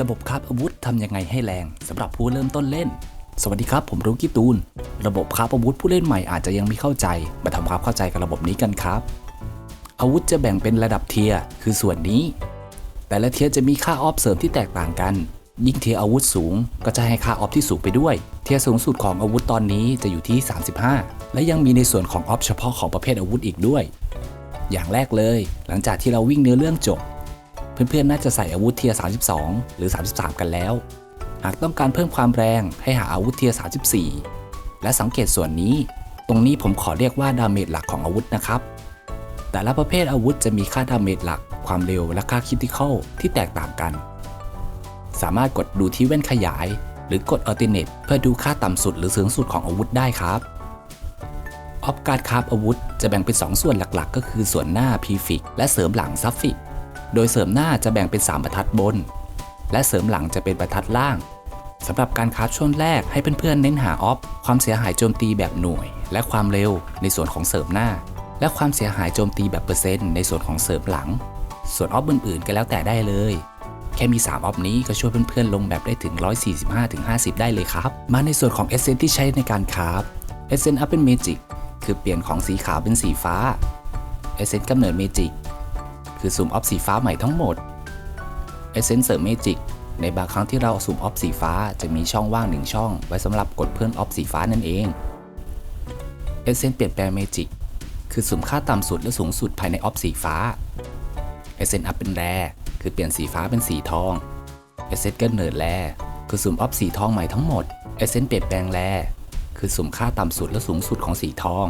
ระบบคาบอาวุธทำยังไงให้แรงสำหรับผู้เริ่มต้นเล่น สวัสดีครับ ผมรุกี้ตูน ระบบคาบอาวุธผู้เล่นใหม่อาจจะยังไม่เข้าใจ มาทำความเข้าใจกับระบบนี้กันครับ อาวุธจะแบ่งเป็นระดับเทียร์คือส่วนนี้ แต่ละเทียร์จะมีค่าออฟเสริมที่แตกต่างกัน ยิ่งเทียร์อาวุธสูง ก็จะให้ค่าออฟที่สูงไปด้วย เทียร์สูงสุดของอาวุธตอนนี้จะอยู่ที่ 35 และยังมีในส่วนของออฟเฉพาะของประเภทอาวุธอีกด้วย อย่างแรกเลย หลังจากที่เราวิ่งเนื้อเรื่องจบ เพื่อนๆ น่าจะใส่อาวุธเทียร์32 หรือ 33 กันแล้ว หากต้องการเพิ่มความแรงให้หาอาวุธเทียร์34 และสังเกตส่วนนี้ ตรงนี้ผมขอเรียกว่าดาเมจหลักของอาวุธนะครับ แต่ละประเภทอาวุธจะมีค่าดาเมจหลัก ความเร็วและค่าคิติคอลที่แตกต่างกัน สามารถกดดูที่แว่นขยาย หรือกด Alternate เพื่อดูค่าต่ำสุดหรือสูงสุดของอาวุธได้ครับออฟการ์ดคราฟอาวุธจะแบ่งเป็น 2 ส่วนหลักๆ ก็คือส่วนหน้า Prefix และเสริมหลัง Suffix โดยเสริมหน้าจะแบ่งเป็น 3 บรรทัดบน และเสริมหลังจะเป็นบรรทัดล่างสำหรับการคราช่วงแรกให้เพื่อนๆเน้นหาออฟความเสียหายโจมตีแบบหน่วย และความเร็วในส่วนของเสริมหน้า และความเสียหายโจมตีแบบเปอร์เซ็นต์ในส่วนของเสริมหลัง ส่วนออฟอื่นๆก็แล้วแต่ได้เลย แค่มี 3 ออฟนี้ก็ช่วยเพื่อนๆลงแบบได้ถึง 145-50 ได้เลยครับ มาในส่วนของเอเซนที่ใช้ในการคราเอเซนอัพเป็นเมจิกคือเปลี่ยนของสีขาวเป็นสีฟ้าเอเซนกำเนิดเมจิก คือสุ่มออฟสีฟ้าใหม่ทั้งหมดเอเซนเสริมเมจิกในบางครั้งที่เราสุ่มออฟสีฟ้าจะมีช่องว่างหนึ่งช่อง ไว้สำหรับกดเพิ่มออฟสีฟ้านั่นเองเอเซนเปลี่ยนแปลงเมจิกคือสุ่มค่าต่ำสุดและสูงสุดภายในออฟสีฟ้าเอเซนอัพเป็นแร่คือเปลี่ยนสีฟ้าเป็นสีทองเอเซนกำเนิร์ดแร่คือสุ่มออฟสีทองใหม่ทั้งหมดเอเซนเปลี่ยนแปลงแร่คือสุ่มค่าต่ำสุดและสูงสุดของสีทอง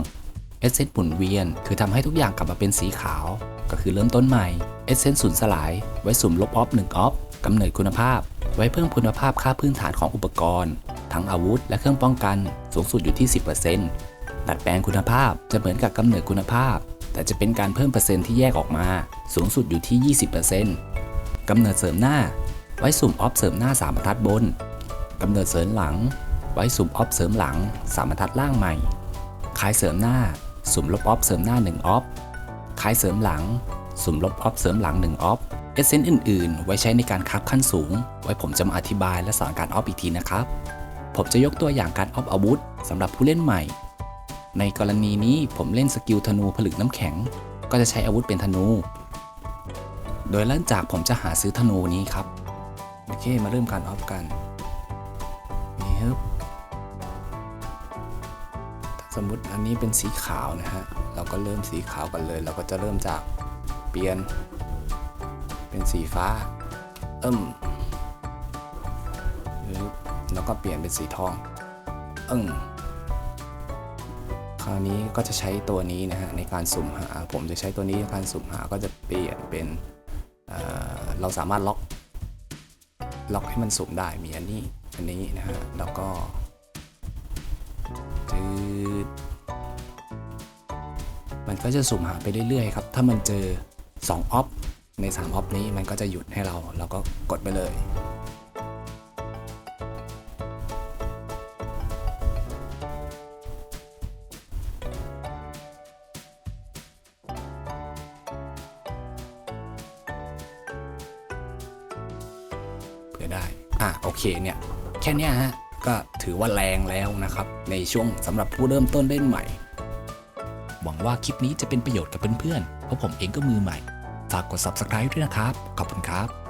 เอเซนหมุนเวียน คือทำให้ทุกอย่างกลับมาเป็นสีขาว ก็คือเริ่มต้นใหม่เอเซนสูญสลาย ไว้สุ่มลบออฟ1ออฟกำเนิดคุณภาพ ไว้เพิ่มคุณภาพค่าพื้นฐานของอุปกรณ์ ทั้งอาวุธและเครื่องป้องกันสูงสุดอยู่ที่ 10%ดัดแปลงคุณภาพจะเหมือนกับกำเนิดคุณภาพ แต่จะเป็นการเพิ่มเปอร์เซ็นต์ที่แยกออกมา สูงสุดอยู่ที่ 20%กำเนิดเสริมหน้า ไว้สุ่มออฟเสริมหน้า3บรรทัดบนกำเนิดเสริมหลัง ไว้สุ่มออฟเสริมหลัง3บรรทัดล่างใหม่คลายเสริมหน้า สุ่มลบออฟเสริมหน้า1ออฟ คลายเสริมหลัง สุ่มลบออฟเสริมหลัง 1 ออฟเอเซนต์อื่นๆ ไว้ใช้ในการคับขั้นสูง ไว้ผมจะมาอธิบายและสอนการออฟอีกทีนะครับ ผมจะยกตัวอย่างการออฟอาวุธสำหรับผู้เล่นใหม่ ในกรณีนี้ผมเล่นสกิลธนูผลึกน้ำแข็ง ก็จะใช้อาวุธเป็นธนู โดยเริ่มจากผมจะหาซื้อธนูนี้ครับ โอเคมาเริ่มการออฟกันนี่ครับ สมมุติอันนี้เป็นสีขาวนะฮะ เราก็เริ่มสีขาวกันเลย เราก็จะเริ่มจากเปลี่ยน เป็นสีฟ้า เอิ่มแล้วก็เปลี่ยนเป็นสีทอง เอิ่งคราวนี้ก็จะใช้ตัวนี้นะฮะในการสุ่มหา ผมจะใช้ตัวนี้ในการสุ่มหา ก็จะเปลี่ยนเป็นเเราสามารถล็อก ล็อกให้มันสุ่มได้ มีอันนี้ อันนี้นะฮะ แล้วก็ มันก็จะสุ่มหาไปเรื่อยๆครับ ถ้ามันเจอ2ออฟใน3ออฟนี้มันก็จะหยุดให้เราเราก็กดไปเลย เพื่อได้ อะโอเคเนี่ย แค่นี้ฮะ ก็ถือว่าแรงแล้วนะครับ ในช่วงสำหรับผู้เริ่มต้นเล่นใหม่ หวังว่าคลิปนี้จะเป็นประโยชน์กับเพื่อนๆเพราะผมเองก็มือใหม่ ฝากกด subscribe ด้วยนะครับ ขอบคุณครับ